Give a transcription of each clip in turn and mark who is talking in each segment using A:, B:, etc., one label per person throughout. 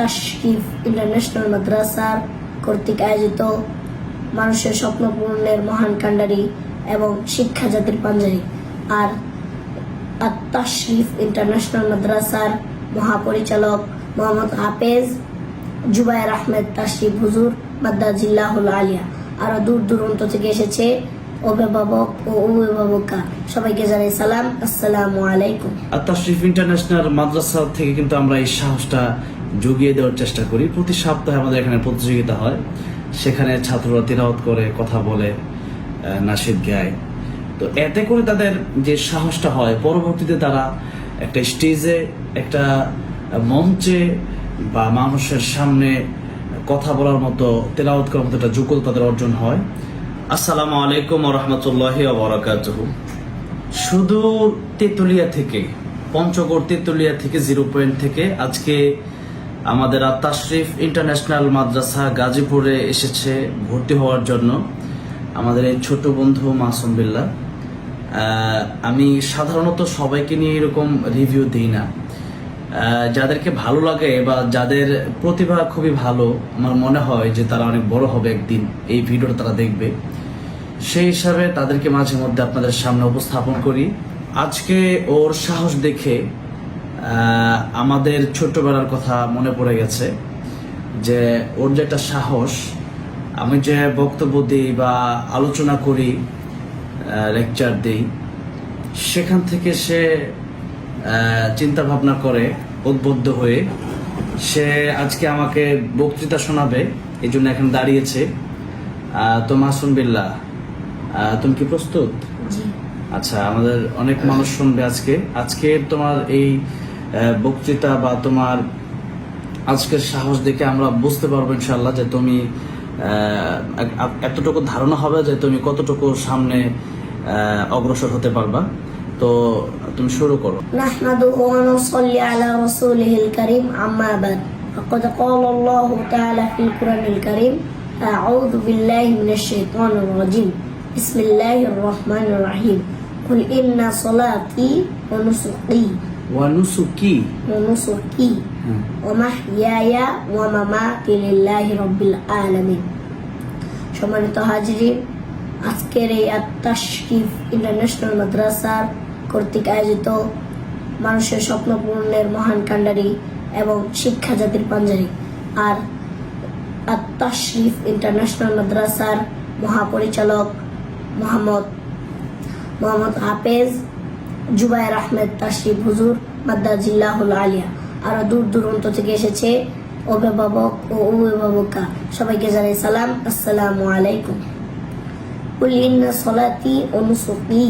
A: তাশকিফ international মাদ্রাসার কর্তৃক আয়োজিত মানুষের স্বপ্ন পূরণের মহান কাণ্ডারি এবং শিক্ষা জাতির পাঞ্জারি আর আত্মাশরিফ ইন্টারন্যাশনাল মাদ্রাসার মহাপরিচালক মোহাম্মদ হাফেজ জুবায়ের আহমেদ তাশরিফ হুজুর, মাদ্দা জিল্লাহুল আলিয়া। আরও দূর দূরান্ত থেকে এসেছে অভিভাবক ও অভিভাবকা। সবাইকে জানাই সালাম। আসসালামু আলাইকুম।
B: আর তাশরিফ ইন্টারন্যাশনাল মাদ্রাসা থেকে কিন্তু আমরা এই সাহসটা জুগিয়ে দেওয়ার চেষ্টা করি। প্রতি সপ্তাহে আমাদের এখানে প্রতিযোগিতা হয়। সেখানে ছাত্ররা তিলাওয়াত করে, কথা বলে নাশিদ গায়। তো এতে করে তাদের যে সাহসটা হয়, পরবর্তীতে তারা একটা স্টেজে, একটা মঞ্চে বা মানুষের সামনে কথা বলার মতো, তেলাওয়াত করার মতো একটা যোগ্যতা তাদের অর্জন হয়। আসসালামু আলাইকুম রহমতুল্লাহ বরাকাতুহু। শুধু তেতুলিয়া থেকে, পঞ্চগড় তেতুলিয়া থেকে, জিরো পয়েন্ট থেকে আজকে আমাদের তাশরিফ ইন্টারন্যাশনাল মাদ্রাসা গাজীপুরে এসেছে ভর্তি হওয়ার জন্য। আমাদের এই ছোট বন্ধু মাসুম বিল্লাহ। আহ, আমি সাধারণত সবাইকে নিয়ে এরকম রিভিউ দিই না। যাদেরকে ভালো লাগে বা যাদের প্রতিভা খুবই ভালো আমার মনে হয় যে তারা অনেক বড় হবে একদিন এই ভিডিওটা তারা দেখবে। সেই হিসাবে তাদেরকে মাঝে মধ্যে আপনাদের সামনে উপস্থাপন করি। আজকে ওর সাহস দেখে আমাদের ছোটবেলার কথা মনে পড়ে গেছে যে ওর যে একটা সাহস আমি যে বক্তব্য দিই বা আলোচনা করি লেকচার দিই সেখান থেকে সে চিন্তা ভাবনা করে উদ্বুদ্ধ হয়ে সে আজকে আমাকে বক্তৃতা শোনাবে এই জন্য এখন দাঁড়িয়েছে। তো মাসুম বিল্লাহ আহ, তুমি কি প্রস্তুত? আচ্ছা আমাদের অনেক মানুষ শুনবে আজকে। আজকে তোমার এই বক্তৃতা বা তোমার আজকের সাহস দেখে আমরা বুঝতে পারবো ইনশাল্লাহ যে তুমি আহ, এ- এতটুকু ধারণা হবে যে তুমি কতটুকু সামনে আহ, অগ্রসর হতে পারবা তো তুমি শুরু করো
A: نحمده ونصلي على رسوله الكريم أما بعد فقد قال الله تعالى في القرآن الكريم أعوذ بالله من الشيطان الرجيم بسم الله الرحمن الرحيم قل إن صلاتي ونسقي
B: ওয়ানুসুকি
A: ওয়ানুসুকি ওমাহিয়ায়া ওয়া মামাতি লিল্লাহি রাব্বিল আলামিন সম্মানিত আজকের এই আত্মাশরিফ ইন্টারন্যাশনাল মাদ্রাসার কর্তৃক আয়োজিত মানুষের স্বপ্ন পূরণের মহান কাণ্ডারি এবং শিক্ষা জাতির পাঞ্জারি আর আত্মাশরিফ ইন্টারন্যাশনাল মাদ্রাসার মহাপরিচালক মোহাম্মদ মোহাম্মদ হাফেজ জুবায়ের আহমেদ তাশরিফ হুজুর মাদ্দা জিল্লাহুল আলিয়া আরো দূর দূরান্ত থেকে এসেছে অভিভাবক ও অভিভাবকা সবাইকে জানাই সালাম আসসালামু আলাইকুম قل إن صلاتي ونسكي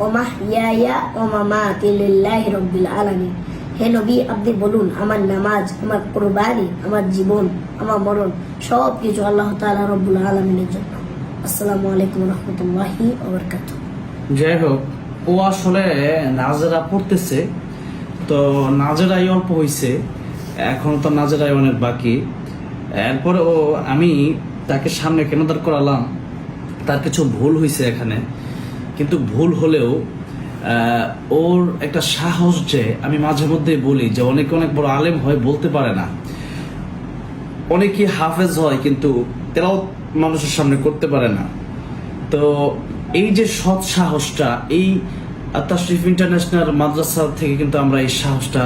A: ومحياي ومماتي لله رب العالمين হে নবী আপনি বলুন আমার নামাজ আমার কোরবানি আমার জীবন আমার মরণ সব কিছু আল্লাহ তাআলা রব্বুল আলামিনের জন্য আসসালামু আলাইকুম রহমতুল্লাহি ওবরকাতুহ
B: যাই হোক ও আসলে নাজেরা পড়তেছে। তো নাজেরাই অল্প হয়েছে এখন তো নাজেরাই অনেক বাকি। এরপরে ও, আমি তাকে সামনে কেন দাঁড় করালাম, তার কিছু ভুল হয়েছে এখানে। কিন্তু ভুল হলেও ওর একটা সাহস যে আমি মাঝে মধ্যে বলি যে অনেকে অনেক বড় আলেম হয় বলতে পারে না। অনেকে হাফেজ হয় কিন্তু তেরাও মানুষের সামনে করতে পারে না। তো এই যে সৎ সাহসটা, এই তাশরিফ ইন্টারন্যাশনাল মাদ্রাসা থেকে কিন্তু আমরা এই সাহসটা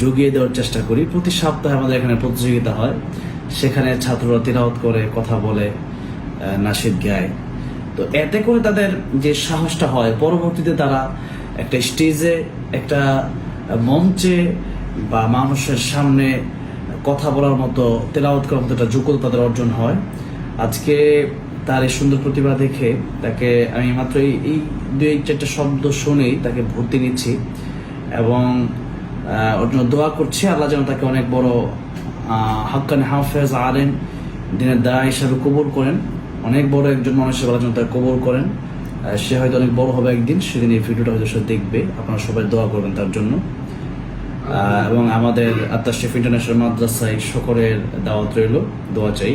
B: জুগিয়ে দেওয়ার চেষ্টা করি। প্রতি সপ্তাহে আমাদের এখানে প্রতিযোগিতা হয়। সেখানে ছাত্ররা তিলাওয়াত করে, কথা বলে নাশিদ গায়। তো এতে করে তাদের যে সাহসটা হয়, পরবর্তীতে তারা একটা স্টেজে, একটা মঞ্চে বা মানুষের সামনে কথা বলার মতো, তেলাওয়াত করার মতো একটা যোগ্যতা তাদের অর্জন হয়। আজকে তার এই সুন্দর প্রতিভা দেখে তাকে আমি মাত্র এই দুই চারটা শব্দ শুনেই তাকে ভর্তি নিচ্ছি এবং ওর জন্য দোয়া করছি, আল্লাহ যেন তাকে অনেক বড় হাক্কানি হাফেজ, আলেম, দিনের দা হিসাবে কবুল করেন। অনেক বড় একজন মানুষের আল্লাহ যেন তাকে কবুল করেন। সে হয়তো অনেক বড় হবে একদিন, সেদিন এই ভিডিওটা হয়তো সে দেখবে। আপনারা সবাই দোয়া করবেন তার জন্য। এবং আমাদের আত্মাশিফ ইন্টারন্যাশনাল মাদ্রাসায় সকলের দাওয়াত রইল, দোয়া চাই।